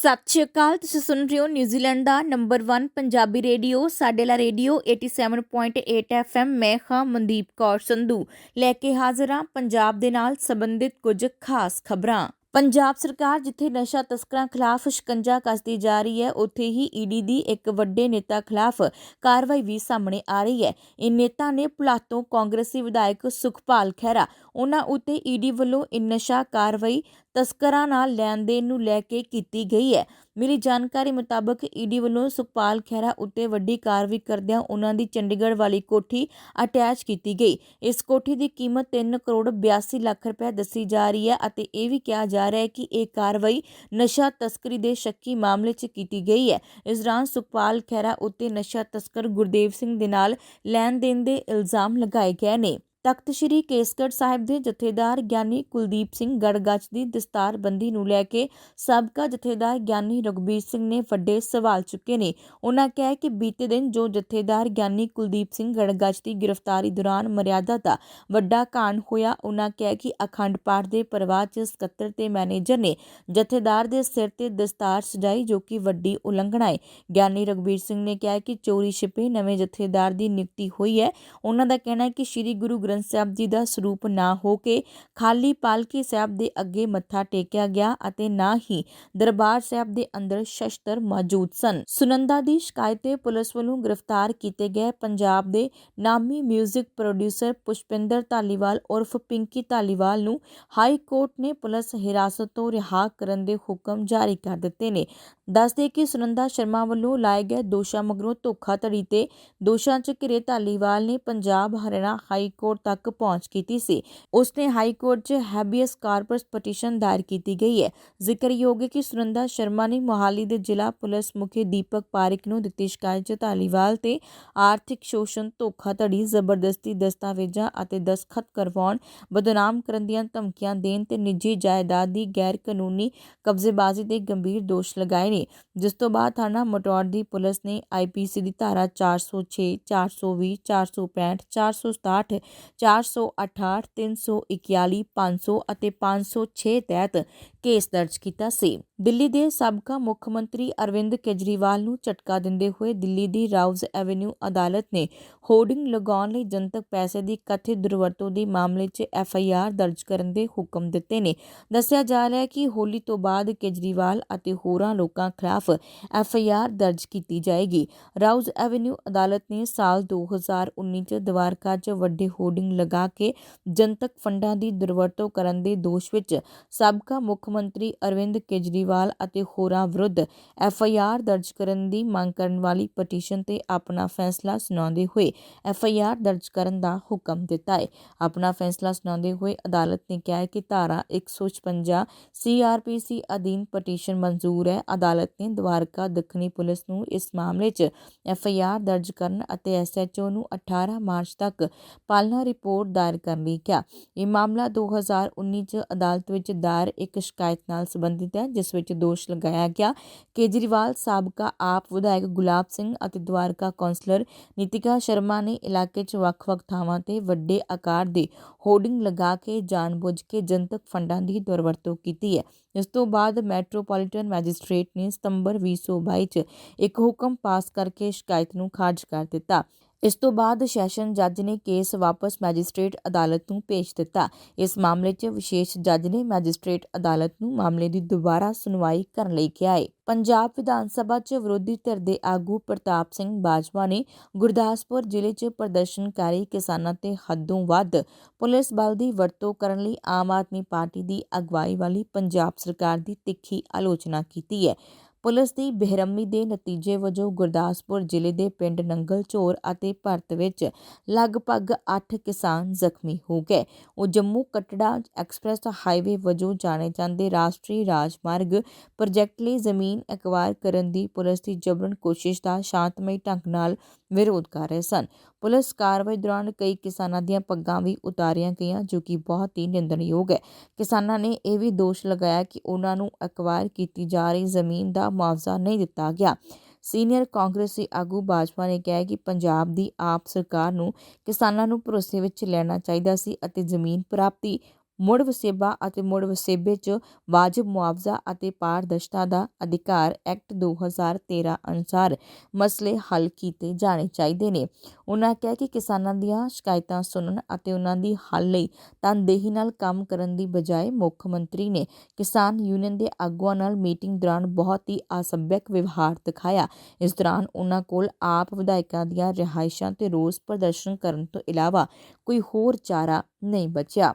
ਸਤਿ ਸ਼੍ਰੀ ਅਕਾਲ, ਤੁਸੀਂ ਸੁਣ ਰਹੇ ਹੋ ਨਿਊਜ਼ੀਲੈਂਡ ਦਾ ਨੰਬਰ 1 ਪੰਜਾਬੀ ਰੇਡੀਓ ਸਾਡੇ ਲਾ ਰੇਡੀਓ 87.8 ਐਫਐਮ ਮੈਂ ਹਾਂ ਮਨਦੀਪ ਕੌਰ ਸੰਧੂ। ਲੈ ਕੇ ਹਾਜ਼ਰ ਹਾਂ ਪੰਜਾਬ ਦੇ ਨਾਲ ਸੰਬੰਧਿਤ ਕੁਝ ਖਾਸ ਖਬਰਾਂ। ਪੰਜਾਬ ਸਰਕਾਰ ਜਿੱਥੇ ਨਸ਼ਾ ਤਸਕਰਾਂ ਖਿਲਾਫ ਸ਼ਿਕੰਜਾ ਕੱਸਦੀ ਜਾ ਰਹੀ ਹੈ, ਉੱਥੇ ਹੀ ਈਡੀ ਦੀ ਇੱਕ ਵੱਡੇ ਨੇਤਾ ਖਿਲਾਫ ਕਾਰਵਾਈ ਵੀ ਸਾਹਮਣੇ ਆ ਰਹੀ ਹੈ। ਇਹ ਨੇਤਾ ਨੇ ਪੁਲਾਤੋਂ ਕਾਂਗਰਸੀ ਵਿਧਾਇਕ ਸੁਖਪਾਲ ਖਹਿਰਾ, ਉਹਨਾਂ ਉੱਤੇ ਈਡੀ ਵੱਲੋਂ ਇਹ ਨਸ਼ਾ ਕਾਰਵਾਈ ਤਸਕਰਾਂ ਨਾਲ ਲੈਣ ਦੇਣ ਨੂੰ ਲੈ ਕੇ ਕੀਤੀ ਗਈ ਹੈ। ਮਿਲੀ ਜਾਣਕਾਰੀ ਮੁਤਾਬਕ ਈਡੀ ਵੱਲੋਂ ਸੁਖਪਾਲ ਖਹਿਰਾ ਉੱਤੇ ਵੱਡੀ ਕਾਰਵਾਈ ਕਰਦਿਆਂ ਉਹਨਾਂ ਦੀ ਚੰਡੀਗੜ੍ਹ ਵਾਲੀ ਕੋਠੀ ਅਟੈਚ ਕੀਤੀ ਗਈ। ਇਸ ਕੋਠੀ ਦੀ ਕੀਮਤ 3 ਕਰੋੜ 82 ਲੱਖ ਰੁਪਏ ਦੱਸੀ ਜਾ ਰਹੀ ਹੈ ਅਤੇ ਇਹ ਵੀ ਕਿਹਾ ਜਾ ਰਿਹਾ ਹੈ ਕਿ ਇਹ ਕਾਰਵਾਈ ਨਸ਼ਾ ਤਸਕਰੀ ਦੇ ਸ਼ੱਕੀ ਮਾਮਲੇ 'ਚ ਕੀਤੀ ਗਈ ਹੈ। ਇਸ ਦੌਰਾਨ ਸੁਖਪਾਲ ਖਹਿਰਾ ਉੱਤੇ ਨਸ਼ਾ ਤਸਕਰ ਗੁਰਦੇਵ ਸਿੰਘ ਦੇ ਨਾਲ ਲੈਣ ਦੇਣ ਦੇ ਇਲਜ਼ਾਮ ਲਗਾਏ ਗਏ ਨੇ। ਤਖਤ ਸ੍ਰੀ ਕੇਸਗੜ੍ਹ ਸਾਹਿਬ ਦੇ ਜਥੇਦਾਰ ਗਿਆਨੀ ਕੁਲਦੀਪ ਸਿੰਘ ਗੜਗੱਚ ਦੀ ਦਸਤਾਰਬੰਦੀ ਨੂੰ ਲੈ ਕੇ ਸਾਬਕਾ ਜਥੇਦਾਰ ਗਿਆਨੀ ਰਘਬੀਰ ਸਿੰਘ ਨੇ ਵੱਡੇ ਸਵਾਲ ਚੁੱਕੇ ਨੇ। ਉਹਨਾਂ ਕਿਹਾ ਕਿ ਬੀਤੇ ਦਿਨ ਜੋ ਜਥੇਦਾਰ ਗਿਆਨੀ ਕੁਲਦੀਪ ਸਿੰਘ ਗੜਗੱਚ ਦੀ ਗ੍ਰਿਫਤਾਰੀ ਦੌਰਾਨ ਮਰਿਆਦਾ ਦਾ ਵੱਡਾ ਕਾਂਡ ਹੋਇਆ ਉਹਨਾਂ ਕਿਹਾ ਕਿ ਅਖੰਡ ਪਾਠ ਦੇ ਪ੍ਰਵਾਹ 'ਚ ਸਕੱਤਰ ਤੇ ਮੈਨੇਜਰ ਨੇ ਜਥੇਦਾਰ ਦੇ ਸਿਰ ਤੇ ਦਸਤਾਰ ਸਜਾਈ ਜੋ ਕਿ ਵੱਡੀ ਉਲੰਘਣਾ ਹੈ ਗਿਆਨੀ ਰਘਬੀਰ ਸਿੰਘ ਨੇ ਕਿਹਾ ਕਿ ਚੋਰੀ ਛਿਪੇ ਨਵੇਂ ਜਥੇਦਾਰ ਦੀ ਨਿਯੁਕਤੀ ਹੋਈ ਹੈ। ਉਹਨਾਂ ਦਾ ਕਹਿਣਾ ਹੈ ਕਿ ਸ੍ਰੀ ਗੁਰੂ ਗ੍ਰੰਥ ਸਾਹਿਬ ਜੀ ਦਾ ਸਰੂਪ ਨਾ ਹੋ ਕੇ ਖਾਲੀ ਪਾਲਕੀ ਸਾਹਿਬ ਦੇ ਅੱਗੇ ਮੱਥਾ ਟੇਕਿਆ ਗਿਆ ਅਤੇ ਨਾ ਹੀ ਦਰਬਾਰ ਸਾਹਿਬ ਦੇ ਅੰਦਰ ਸ਼ਸਤਰ ਮੌਜੂਦ ਸਨ। ਸੁਨੰਦਾ ਦੀ ਸ਼ਿਕਾਇਤ ਤੇ ਪੁਲਿਸ ਵੱਲੋਂ ਗ੍ਰਿਫਤਾਰ ਕੀਤੇ ਗਏ ਪੰਜਾਬ ਦੇ ਨਾਮੀ 뮤직 ਪ੍ਰੋਡਿਊਸਰ ਪੁਸ਼ਪਿੰਦਰ ਧਾਲੀਵਾਲ ਉਰਫ ਪਿੰਕੀ ਧਾਲੀਵਾਲ ਨੂੰ ਹਾਈ ਕੋਰਟ ਨੇ ਪੁਲਿਸ ਹਿਰਾਸਤ ਤੋਂ ਰਿਹਾ ਕਰਨ ਦੇ ਹੁਕਮ ਜਾਰੀ ਕਰ ਦਿੱਤੇ ਨੇ। ਦੱਸਦੇ ਕਿ ਸੁਨੰਦਾ ਸ਼ਰਮਾ ਵੱਲੋਂ ਲਾਏ ਗਏ ਦੋਸ਼ਾਂ ਮਗਰੋਂ ਧੋਖਾਧੜੀ ਤੇ ਦੋਸ਼ਾਂ 'ਚ ਘਿਰੇ ਧਾਲੀਵਾਲ ਨੇ ਪੰਜਾਬ ਹਰਿਆਣਾ ਹਾਈ ਕੋਰਟ ਤੱਕ ਪਹੁੰਚ ਕੀਤੀ ਸੀ। ਉਸਨੇ ਹਾਈ ਕੋਰਟ 'ਚ ਹੈਬੀਅਸ ਕਾਰਪਸ ਪਟੀਸ਼ਨ ਦਾਇਰ ਕੀਤੀ ਗਈ ਹੈ। ਜ਼ਿਕਰਯੋਗ ਹੈ ਕਿ ਸੁਨੰਦਾ ਸ਼ਰਮਾ ਨੇ ਮੋਹਾਲੀ ਦੇ ਜ਼ਿਲ੍ਹਾ ਪੁਲਿਸ ਮੁਖੀ ਦੀਪਕ ਪਾਰਿਕ ਨੂੰ ਦਿੱਤੀ ਸ਼ਿਕਾਇਤ 'ਚ ਧਾਲੀਵਾਲ ਤੇ ਆਰਥਿਕ ਸ਼ੋਸ਼ਣ, ਧੋਖਾਧੜੀ, ਜ਼ਬਰਦਸਤੀ ਦਸਤਾਵੇਜ਼ਾਂ ਅਤੇ ਦਸਖਤ ਕਰਵਾਉਣ, ਬਦਨਾਮ ਕਰਨ ਦੀਆਂ ਧਮਕੀਆਂ ਦੇਣ ਤੇ ਨਿੱਜੀ ਜਾਇਦਾਦ ਦੀ ਗੈਰ ਕਾਨੂੰਨੀ ਕਬਜ਼ੇਬਾਜ਼ੀ ਦੇ ਗੰਭੀਰ ਦੋਸ਼ ਲਗਾਏ ਨੇ। ਜਿਸ ਤੋਂ ਬਾਅਦ ਥਾਣਾ ਮਟੌਰ ਦੀ ਪੁਲਿਸ ਨੇ ਆਈਪੀਸੀ ਦੀ ਧਾਰਾ 406 420 465 467 468 341 500 ਅਤੇ 506 ਤਹਿਤ ਕੇਸ ਦਰਜ ਕੀਤਾ ਸੀ। ਦਿੱਲੀ ਦੇ ਸਾਬਕਾ ਮੁੱਖ ਮੰਤਰੀ ਅਰਵਿੰਦ ਕੇਜਰੀਵਾਲ ਨੂੰ ਝਟਕਾ ਦਿੰਦੇ ਹੋਏ ਦਿੱਲੀ ਦੀ ਰਾਉਜ਼ ਐਵੇਨਿਊ ਅਦਾਲਤ ਨੇ ਹੋਰਡਿੰਗ ਲਗਾਉਣ ਲਈ ਜਨਤਕ ਪੈਸੇ ਦੀ ਕਥਿਤ ਦੁਰਵਰਤੋਂ ਦੇ ਮਾਮਲੇ 'ਚ ਐਫ ਆਈ ਆਰ ਦਰਜ ਕਰਨ ਦੇ ਹੁਕਮ ਦਿੱਤੇ ਨੇ। ਦੱਸਿਆ ਜਾ ਰਿਹਾ ਹੈ ਕਿ ਹੋਲੀ ਤੋਂ ਬਾਅਦ ਕੇਜਰੀਵਾਲ ਅਤੇ ਹੋਰਾਂ ਲੋਕਾਂ ਖਿਲਾਫ ਐਫ ਆਈ ਆਰ ਦਰਜ ਕੀਤੀ ਜਾਏਗੀ। ਰਾਉਜ਼ ਐਵੇਨਿਊ ਅਦਾਲਤ ਨੇ ਸਾਲ 2019 ਚ ਦਵਾਰਕਾ 'ਚ ਵੱਡੇ ਹੋਰਡਿੰਗ ਲਗਾ ਕੇ ਜਨਤਕ ਫੰਡਾਂ ਦੀ ਦੁਰਵਰਤੋਂ ਕਰਨ ਦੇ ਦੋਸ਼ ਵਿੱਚ ਸਾਬਕਾ ਮੁੱਖ ਮੰਤਰੀ ਅਰਵਿੰਦ ਕੇਜਰੀਵਾਲ ਅਤੇ ਹੋਰਾਂ ਵਿਰੁੱਧ ਐਫਆਈਆਰ ਦਰਜ ਕਰਨ ਦੀ ਮੰਗ ਕਰਨ ਵਾਲੀ ਪਟੀਸ਼ਨ ਤੇ ਆਪਣਾ ਫੈਸਲਾ ਸੁਣਾਉਂਦੇ ਹੋਏ ਐਫਆਈਆਰ ਦਰਜ ਕਰਨ ਦਾ ਹੁਕਮ ਦਿੱਤਾ ਹੈ। ਆਪਣਾ ਫੈਸਲਾ ਸੁਣਾਉਂਦੇ ਹੋਏ ਅਦਾਲਤ ਨੇ ਕਿਹਾ ਹੈ ਕਿ ਧਾਰਾ 156 ਸੀਆਰਪੀਸੀ ਅਧੀਨ ਪਟੀਸ਼ਨ ਮਨਜ਼ੂਰ ਹੈ। ਅਦਾਲਤ ਨੇ ਦਵਾਰਕਾ ਦੱਖਣੀ ਪੁਲਿਸ ਨੂੰ ਇਸ ਮਾਮਲੇ 'ਚ ਐਫ ਆਈ ਆਰ ਦਰਜ ਕਰਨ ਅਤੇ ਐਸ ਐਚ ਓ ਨੂੰ 18 ਮਾਰਚ ਤੱਕ ਪਾਲਣਾ ਰਿਪੋਰਟ ਦਾਇਰ ਕਰਨ ਲਈ ਕਿਹਾ ਇਹ ਮਾਮਲਾ 2019 ਚ ਅਦਾਲਤ ਵਿੱਚ ਦਾਇਰ ਇੱਕ ਸ਼ਿਕਾਇਤ ਨਾਲ ਸੰਬੰਧਿਤ ਹੈ, ਜਿਸ ਵਿੱਚ ਦੋਸ਼ ਲਗਾਇਆ ਗਿਆ। ਕੇਜਰੀਵਾਲ, ਸਾਬਕਾ ਆਪ ਵਿਧਾਇਕ ਗੁਲਾਬ ਸਿੰਘ ਅਤੇ ਦਵਾਰਕਾ ਕੌਂਸਲਰ ਨਿਤਿਕਾ ਸ਼ਰਮਾ ਨੇ ਇਲਾਕੇ 'ਚ ਵੱਖ-ਵੱਖ ਥਾਵਾਂ ਤੇ ਵੱਡੇ ਆਕਾਰ ਦੇ ਹੋਰਡਿੰਗ ਲਗਾ ਕੇ ਜਾਣਬੁੱਝ ਕੇ ਜਨਤਕ ਫੰਡਾਂ ਦੀ ਦੁਰਵਰਤੋਂ ਕੀਤੀ ਹੈ। ਇਸ ਤੋਂ ਬਾਅਦ ਮੈਟਰੋਪੋਲੀਟਨ ਮੈਜਿਸਟ੍ਰੇਟ ਨੇ ਸਤੰਬਰ 2022 ਚ ਇੱਕ ਹੁਕਮ ਪਾਸ ਕਰਕੇ ਸ਼ਿਕਾਇਤ ਨੂੰ ਖਾਰਜ ਕਰ ਦਿੱਤਾ। ਇਸ ਤੋਂ ਬਾਅਦ ਸੈਸ਼ਨ ਜੱਜ ਨੇ ਕੇਸ ਵਾਪਸ ਮੈਜਿਸਟ੍ਰੇਟ ਅਦਾਲਤ ਨੂੰ ਭੇਜ ਦਿੱਤਾ। ਇਸ ਮਾਮਲੇ 'ਚ ਵਿਸ਼ੇਸ਼ ਜੱਜ ਨੇ ਮੈਜਿਸਟ੍ਰੇਟ ਅਦਾਲਤ ਨੂੰ ਮਾਮਲੇ ਦੀ ਦੁਬਾਰਾ ਸੁਣਵਾਈ ਕਰਨ ਲਈ ਕਿਹਾ ਹੈ ਪੰਜਾਬ ਵਿਧਾਨ ਸਭਾ 'ਚ ਵਿਰੋਧੀ ਧਿਰ ਦੇ ਆਗੂ ਪ੍ਰਤਾਪ ਸਿੰਘ ਬਾਜਵਾ ਨੇ ਗੁਰਦਾਸਪੁਰ ਜ਼ਿਲ੍ਹੇ 'ਚ ਪ੍ਰਦਰਸ਼ਨਕਾਰੀ ਕਿਸਾਨਾਂ ਤੇ ਹੱਦੋਂ ਵੱਧ ਪੁਲਿਸ ਬਲ ਦੀ ਵਰਤੋਂ ਕਰਨ ਲਈ ਆਮ ਆਦਮੀ ਪਾਰਟੀ ਦੀ ਅਗਵਾਈ ਵਾਲੀ ਪੰਜਾਬ ਸਰਕਾਰ ਦੀ ਤਿੱਖੀ ਆਲੋਚਨਾ ਕੀਤੀ ਹੈ। ਪੁਲਿਸ ਦੀ ਬੇਰਹਿਮੀ ਦੇ ਨਤੀਜੇ ਵਜੋਂ ਗੁਰਦਾਸਪੁਰ ਜ਼ਿਲ੍ਹੇ ਦੇ ਪਿੰਡ ਨੰਗਲਚੋਰ ਅਤੇ ਭਰਤ ਵਿੱਚ ਲਗਭਗ 8 ਕਿਸਾਨ ਜ਼ਖਮੀ ਹੋ ਗਏ। ਉਹ ਜੰਮੂ ਕਟੜਾ ਐਕਸਪ੍ਰੈਸ ਹਾਈਵੇ ਵਜੋਂ ਜਾਣੇ ਜਾਂਦੇ ਰਾਸ਼ਟਰੀ ਰਾਜਮਾਰਗ ਪ੍ਰੋਜੈਕਟ ਲਈ ਜ਼ਮੀਨ ਐਕਵਾਇਰ ਕਰਨ ਦੀ ਪੁਲਿਸ ਦੀ ਜਬਰਨ ਕੋਸ਼ਿਸ਼ ਦਾ ਸ਼ਾਂਤਮਈ ਢੰਗ ਨਾਲ ਵਿਰੋਧ ਕਰ ਰਹੇ ਸਨ। ਪੁਲਿਸ ਕਾਰਵਾਈ ਦੌਰਾਨ ਕਈ ਕਿਸਾਨਾਂ ਦੀਆਂ ਪੱਗਾਂ ਵੀ ਉਤਾਰੀਆਂ ਗਈਆਂ, ਜੋ ਕਿ ਬਹੁਤ ਹੀ ਨਿੰਦਣਯੋਗ ਹੈ। ਕਿਸਾਨਾਂ ਨੇ ਇਹ ਵੀ ਦੋਸ਼ ਲਗਾਇਆ ਕਿ ਉਹਨਾਂ ਨੂੰ ਅਕਵਾਇਰ ਕੀਤੀ ਜਾ ਰਹੀ ਜ਼ਮੀਨ ਦਾ ਮੁਆਵਜ਼ਾ ਨਹੀਂ ਦਿੱਤਾ ਗਿਆ। ਸੀਨੀਅਰ ਕਾਂਗਰਸੀ ਆਗੂ ਬਾਜਵਾ ਨੇ ਕਿਹਾ ਕਿ ਪੰਜਾਬ ਦੀ ਆਪ ਸਰਕਾਰ ਨੂੰ ਕਿਸਾਨਾਂ ਨੂੰ ਭਰੋਸੇ ਵਿੱਚ ਲੈਣਾ ਚਾਹੀਦਾ ਸੀ ਅਤੇ ਜ਼ਮੀਨ ਪ੍ਰਾਪਤੀ ਮੁੜ ਵਸੇਬਾ ਅਤੇ ਮੁੜ ਵਸੇਬੇ 'ਚ ਵਾਜਬ ਮੁਆਵਜ਼ਾ ਅਤੇ ਪਾਰਦਰਸ਼ਤਾ ਦਾ ਅਧਿਕਾਰ ਐਕਟ 2013 ਅਨੁਸਾਰ ਮਸਲੇ ਹੱਲ ਕੀਤੇ ਜਾਣੇ ਚਾਹੀਦੇ ਨੇ। ਉਹਨਾਂ ਕਿਹਾ ਕਿ ਕਿਸਾਨਾਂ ਦੀਆਂ ਸ਼ਿਕਾਇਤਾਂ ਸੁਣਨ ਅਤੇ ਉਹਨਾਂ ਦੀ ਹੱਲ ਲਈ ਤਨਦੇਹੀ ਨਾਲ ਕੰਮ ਕਰਨ ਦੀ ਬਜਾਏ ਮੁੱਖ ਮੰਤਰੀ ਨੇ ਕਿਸਾਨ ਯੂਨੀਅਨ ਦੇ ਆਗੂਆਂ ਨਾਲ ਮੀਟਿੰਗ ਦੌਰਾਨ ਬਹੁਤ ਹੀ ਅਸਭਿਅਕ ਵਿਵਹਾਰ ਦਿਖਾਇਆ। ਇਸ ਦੌਰਾਨ ਉਹਨਾਂ ਕੋਲ ਆਪ ਵਿਧਾਇਕਾਂ ਦੀਆਂ ਰਿਹਾਇਸ਼ਾਂ ਤੇ ਰੋਸ ਪ੍ਰਦਰਸ਼ਨ ਕਰਨ ਤੋਂ ਇਲਾਵਾ ਕੋਈ ਹੋਰ ਚਾਰਾ ਨਹੀਂ ਬਚਿਆ।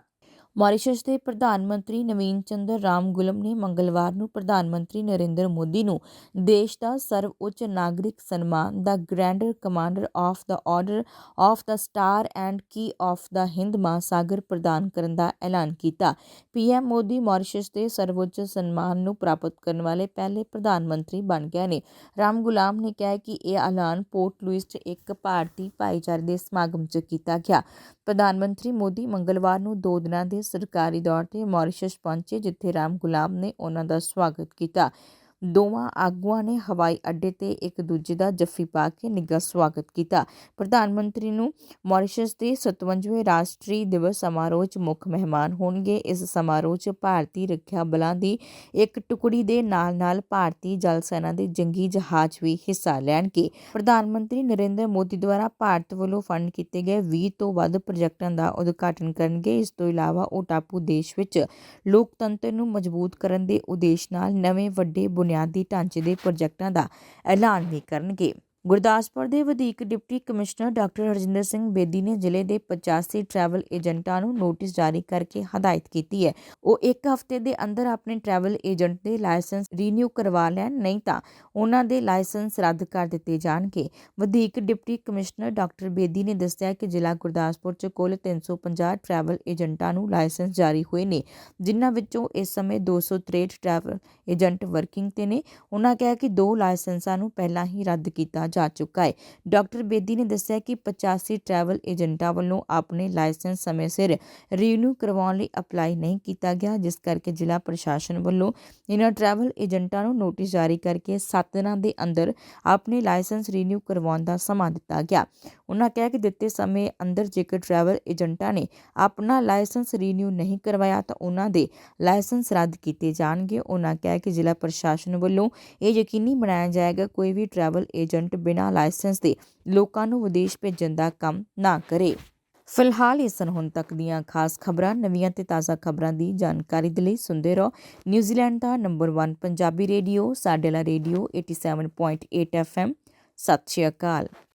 ਮਾਰੀਸ਼ਸ ਦੇ ਪ੍ਰਧਾਨ ਮੰਤਰੀ ਨਵੀਨ ਚੰਦਰ ਰਾਮਗੁਲਮ ਨੇ ਮੰਗਲਵਾਰ ਨੂੰ ਪ੍ਰਧਾਨ ਮੰਤਰੀ ਨਰਿੰਦਰ ਮੋਦੀ ਨੂੰ ਦੇਸ਼ ਦਾ ਸਰਵਉੱਚ ਨਾਗਰਿਕ ਸਨਮਾਨ ਦਾ grand commander of the order of the star and key of the Hind ਮਹਾਸਾਗਰ ਪ੍ਰਦਾਨ ਕਰਨ ਦਾ ਐਲਾਨ ਕੀਤਾ। ਪੀਐਮ ਮੋਦੀ ਮਾਰੀਸ਼ਸ ਦੇ ਸਰਵਉੱਚ ਸਨਮਾਨ ਨੂੰ ਪ੍ਰਾਪਤ ਕਰਨ ਵਾਲੇ ਪਹਿਲੇ ਪ੍ਰਧਾਨ ਮੰਤਰੀ ਬਣ ਗਏ ਨੇ। ਰਾਮ ਗੁਲਾਮ ਨੇ ਕਿਹਾ ਕਿ ਇਹ ਐਲਾਨ ਪੋਰਟ ਲੁਈਸ 'ਚ ਇੱਕ ਭਾਰਤੀ ਭਾਈਚਾਰੇ ਦੇ ਸਮਾਗਮ 'ਚ ਕੀਤਾ ਗਿਆ। ਪ੍ਰਧਾਨ ਮੰਤਰੀ ਮੋਦੀ ਮੰਗਲਵਾਰ ਨੂੰ ਦੋ ਦਿਨਾਂ ਦੇ ਸਰਕਾਰੀ ਦੌਰ ਤੇ ਮਾਰੀਸ਼ਸ ਪਹੁੰਚੇ, ਜਿੱਥੇ ਰਾਮ ਗੁਲਾਮ ਨੇ ਉਹਨਾਂ ਦਾ ਸਵਾਗਤ ਕੀਤਾ। ਦੋਵਾਂ ਆਗੂਆਂ ਨੇ ਹਵਾਈ ਅੱਡੇ ਤੇ ਇੱਕ ਦੂਜੇ ਦਾ ਜੱਫੀ ਪਾ ਕੇ ਨਿੱਘਾ ਸਵਾਗਤ ਕੀਤਾ। ਪ੍ਰਧਾਨ ਮੰਤਰੀ ਨੂੰ ਮਾਰੀਸ਼ਸ ਦੇ 57ਵੇਂ ਰਾਸ਼ਟਰੀ ਦਿਵਸ ਸਮਾਰੋਹ 'ਚ ਮੁੱਖ ਮਹਿਮਾਨ ਹੋਣਗੇ। ਇਸ ਸਮਾਰੋਹ 'ਚ ਭਾਰਤੀ ਰੱਖਿਆ ਬਲਾਂ ਦੀ ਇੱਕ ਟੁਕੜੀ ਦੇ ਨਾਲ-ਨਾਲ ਭਾਰਤੀ ਜਲ ਸੈਨਾ ਦੇ ਜੰਗੀ ਜਹਾਜ਼ ਵੀ ਹਿੱਸਾ ਲੈਣਗੇ। ਪ੍ਰਧਾਨ ਮੰਤਰੀ ਨਰਿੰਦਰ ਮੋਦੀ ਦੁਆਰਾ ਭਾਰਤ ਵੱਲੋਂ ਫੰਡ ਕੀਤੇ ਗਏ 20 ਤੋਂ ਵੱਧ ਪ੍ਰੋਜੈਕਟਾਂ ਦਾ ਉਦਘਾਟਨ ਕਰਨਗੇ। ਇਸ ਤੋਂ ਇਲਾਵਾ ਉਹ ਟਾਪੂ ਦੇਸ਼ ਵਿੱਚ ਲੋਕਤੰਤਰ ਨੂੰ ਮਜ਼ਬੂਤ ਕਰਨ ਦੇ ਉਦੇਸ਼ ਨਾਲ ਨਵੇਂ ਵੱਡੇ ਬੁਨਿਆਦੀ ਢਾਂਚੇ ਦੇ ਪ੍ਰੋਜੈਕਟਾਂ ਦਾ ਐਲਾਨ ਵੀ ਕਰਨਗੇ। ਗੁਰਦਾਸਪੁਰ ਦੇ ਵਧੀਕ deputy commissioner doctor Harjinder Singh Bedi ਨੇ ਜ਼ਿਲ੍ਹੇ ਦੇ 85 ਟਰੈਵਲ ਏਜੰਟਾਂ ਨੂੰ ਨੋਟਿਸ ਜਾਰੀ ਕਰਕੇ ਹਦਾਇਤ ਕੀਤੀ ਹੈ। ਉਹ ਇੱਕ ਹਫ਼ਤੇ ਦੇ ਅੰਦਰ ਆਪਣੇ ਟਰੈਵਲ ਏਜੰਟ ਦੇ ਲਾਇਸੈਂਸ ਰੀਨਿਊ ਕਰਵਾ ਲੈਣ, ਨਹੀਂ ਤਾਂ ਉਹਨਾਂ ਦੇ ਲਾਇਸੈਂਸ ਰੱਦ ਕਰ ਦਿੱਤੇ ਜਾਣਗੇ। ਵਧੀਕ ਡਿਪਟੀ ਕਮਿਸ਼ਨਰ ਡਾਕਟਰ ਬੇਦੀ ਨੇ ਦੱਸਿਆ ਕਿ ਜ਼ਿਲ੍ਹਾ ਗੁਰਦਾਸਪੁਰ 'ਚ ਕੁੱਲ 350 ਟਰੈਵਲ ਏਜੰਟਾਂ ਨੂੰ ਲਾਇਸੈਂਸ ਜਾਰੀ ਹੋਏ ਨੇ, ਜਿਨ੍ਹਾਂ ਵਿੱਚੋਂ ਇਸ ਸਮੇਂ 263 ਟਰੈਵਲ ਏਜੰਟ ਵਰਕਿੰਗ ਤੇ ਨੇ। ਉਹਨਾਂ ਕਿਹਾ ਕਿ ਦੋ ਲਾਇਸੈਂਸਾਂ ਨੂੰ ਪਹਿਲਾਂ ਹੀ ਰੱਦ ਕੀਤਾ ਜਾ ਚੁੱਕਾ ਹੈ। ਡਾਕਟਰ ਬੇਦੀ ਨੇ ਦੱਸਿਆ ਕਿ 85 ਟਰੈਵਲ ਏਜੰਟਾਂ ਵੱਲੋਂ ਆਪਣੇ ਲਾਇਸੈਂਸ ਸਮੇਂ ਸਿਰ ਰੀਨਿਊ ਕਰਵਾਉਣ ਲਈ ਅਪਲਾਈ ਨਹੀਂ ਕੀਤਾ ਗਿਆ, ਜਿਸ ਕਰਕੇ ਜ਼ਿਲ੍ਹਾ ਪ੍ਰਸ਼ਾਸਨ ਵੱਲੋਂ ਇਹਨਾਂ ਟਰੈਵਲ ਏਜੰਟਾਂ ਨੂੰ ਨੋਟਿਸ ਜਾਰੀ ਕਰਕੇ 7 ਦਿਨਾਂ ਦੇ ਅੰਦਰ ਆਪਣੇ ਲਾਇਸੈਂਸ ਰੀਨਿਊ ਕਰਵਾਉਣ ਦਾ ਸਮਾਂ ਦਿੱਤਾ ਗਿਆ। ਉਹਨਾਂ ਕਿਹਾ ਕਿ ਦਿੱਤੇ ਸਮੇਂ ਅੰਦਰ ਜੇਕਰ ਟਰੈਵਲ ਏਜੰਟਾਂ ਨੇ ਆਪਣਾ ਲਾਇਸੈਂਸ ਰੀਨਿਊ ਨਹੀਂ ਕਰਵਾਇਆ ਤਾਂ ਉਹਨਾਂ ਦੇ ਲਾਇਸੈਂਸ ਰੱਦ ਕੀਤੇ ਜਾਣਗੇ। ਉਹਨਾਂ ਕਿਹਾ ਕਿ ਜ਼ਿਲ੍ਹਾ ਪ੍ਰਸ਼ਾਸਨ ਵੱਲੋਂ ਇਹ ਯਕੀਨੀ ਬਣਾਇਆ ਜਾਏਗਾ, ਕੋਈ ਵੀ ਟਰੈਵਲ ਏਜੰਟ ਬਿਨਾਂ ਲਾਇਸੈਂਸ ਦੇ ਲੋਕਾਂ ਨੂੰ ਵਿਦੇਸ਼ ਭੇਜਣ ਦਾ ਕੰਮ ਨਾ ਕਰੇ। ਫਿਲਹਾਲ ਇਹ ਸਨ ਹੁਣ ਤੱਕ ਦੀਆਂ ਖਾਸ ਖਬਰਾਂ, ਨਵੀਆਂ ਤੇ ਤਾਜ਼ਾ ਖਬਰਾਂ ਦੀ ਜਾਣਕਾਰੀ ਦੇ ਲਈ ਸੁਣਦੇ ਰਹੋ। ਨਿਊਜ਼ੀਲੈਂਡ ਦਾ ਨੰਬਰ 1 ਪੰਜਾਬੀ ਰੇਡੀਓ ਸਾਡੇਲਾ ਰੇਡੀਓ 87.8 ਐਫਐਮ ਸਤਿ ਸ਼੍ਰੀ ਅਕਾਲ।